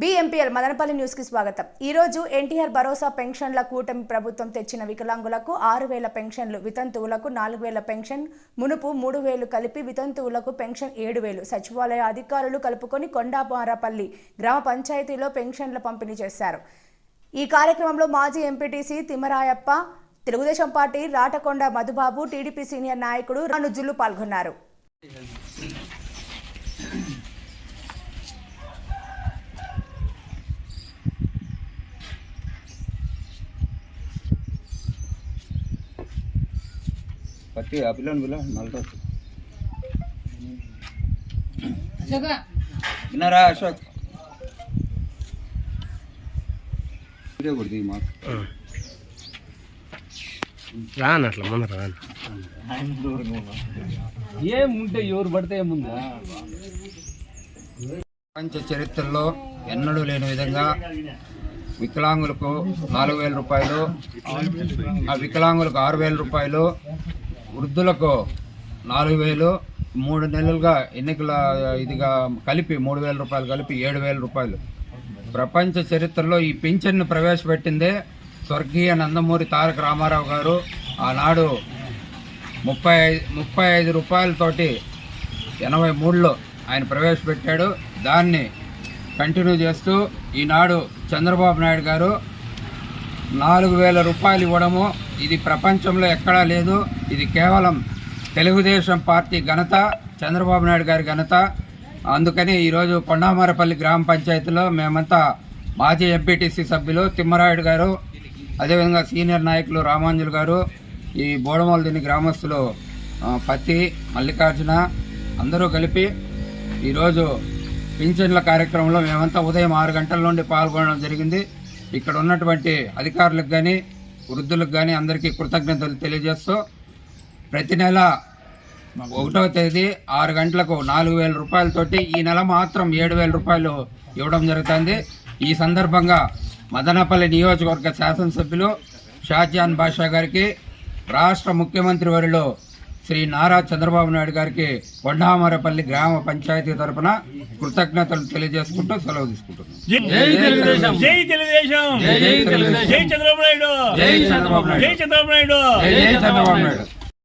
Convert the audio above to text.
బీఎంపీఎల్ మదనపల్లి న్యూస్కి స్వాగతం. ఈ రోజు ఎన్టీఆర్ భరోసా పెన్షన్ల కూటమి ప్రభుత్వం తెచ్చిన వికలాంగులకు ఆరు వేల పెన్షన్లు వితంతువులకు నాలుగు వేల పెన్షన్ మునుపు మూడు వేలు కలిపి వితంతువులకు పెన్షన్ ఏడు వేలు. సచివాలయ అధికారులు కలుపుకొని కొండాపారపల్లి గ్రామ పంచాయతీలో పెన్షన్ల పంపిణీ చేశారు. ఈ కార్యక్రమంలో మాజీ MPTC Thimmarayappa Telugu Desam party Ratakonda Madhubabu TDP senior నాయకుడు రానుజులు పాల్గొన్నారు. పత్తి ఆ పిల్లని పిల్ల నల్లతో విన్నారా అశోక్? ఇదే కొడుతుంది మాకు. రాను అట్లా ముందర రాను. ఏముంటే ఎవరు పడితే ఏముంది? ప్రపంచ చరిత్రలో ఎన్నడూ లేని విధంగా వికలాంగులకు నాలుగు వేల రూపాయలు ఆ వికలాంగులకు ఆరు వేల రూపాయలు వృద్ధులకు నాలుగు వేలు మూడు నెలలుగా ఎన్నికల ఇదిగా కలిపి మూడు వేల రూపాయలు కలిపి ఏడు వేల రూపాయలు. ప్రపంచ చరిత్రలో ఈ పింఛన్ను ప్రవేశపెట్టిందే స్వర్గీయ నందమూరి తారక రామారావు గారు. ఆనాడు ముప్పై ముప్పై ఐదు రూపాయలతోటి ఎనభై మూడులో ఆయన ప్రవేశపెట్టాడు. దాన్ని కంటిన్యూ చేస్తూ ఈనాడు చంద్రబాబు నాయుడు గారు నాలుగు వేల రూపాయలు ఇవ్వడము ఇది ప్రపంచంలో ఎక్కడా లేదు. ఇది కేవలం తెలుగుదేశం పార్టీ ఘనత చంద్రబాబు నాయుడు గారి ఘనత. అందుకని ఈరోజు కొండామారపల్లి గ్రామ పంచాయతీలో మేమంతా మాజీ ఎంపీటీసీ సభ్యులు తిమ్మరాయుడు గారు అదేవిధంగా సీనియర్ నాయకులు రామాంజులు గారు ఈ బోడమలదిని గ్రామస్తులు పత్తి మల్లికార్జున అందరూ కలిపి ఈరోజు పింఛన్ల కార్యక్రమంలో మేమంతా ఉదయం ఆరు గంటల నుండి పాల్గొనడం జరిగింది. ఇక్కడ ఉన్నటువంటి అధికారులకు కానీ వృద్ధులకు కానీ అందరికీ కృతజ్ఞతలు తెలియజేస్తూ ప్రతి నెల ఒకటవ తేదీ ఆరు గంటలకు నాలుగు వేల రూపాయలతోటి ఈ నెల మాత్రం ఏడు వేల రూపాయలు ఇవ్వడం జరుగుతుంది. ఈ సందర్భంగా మదనపల్లి నియోజకవర్గ శాసనసభ్యులు షాజాన్ బాషా గారికి రాష్ట్ర ముఖ్యమంత్రి వరిలో శ్రీ నారా చంద్రబాబు నాయుడు గారికి కొండామరపల్లి గ్రామ పంచాయతీ తరపున కృతజ్ఞతలు తెలియజేసుకుంటూ సెలవు తీసుకుంటున్నాం. జై తెలుగుదేశం. జై తెలుగుదేశం. జై తెలుగుదేశం. జై చంద్రబాబు నాయుడు. జై చంద్రబాబు నాయుడు. జై చంద్రబాబు నాయుడు. జై చంద్రబాబు నాయుడు.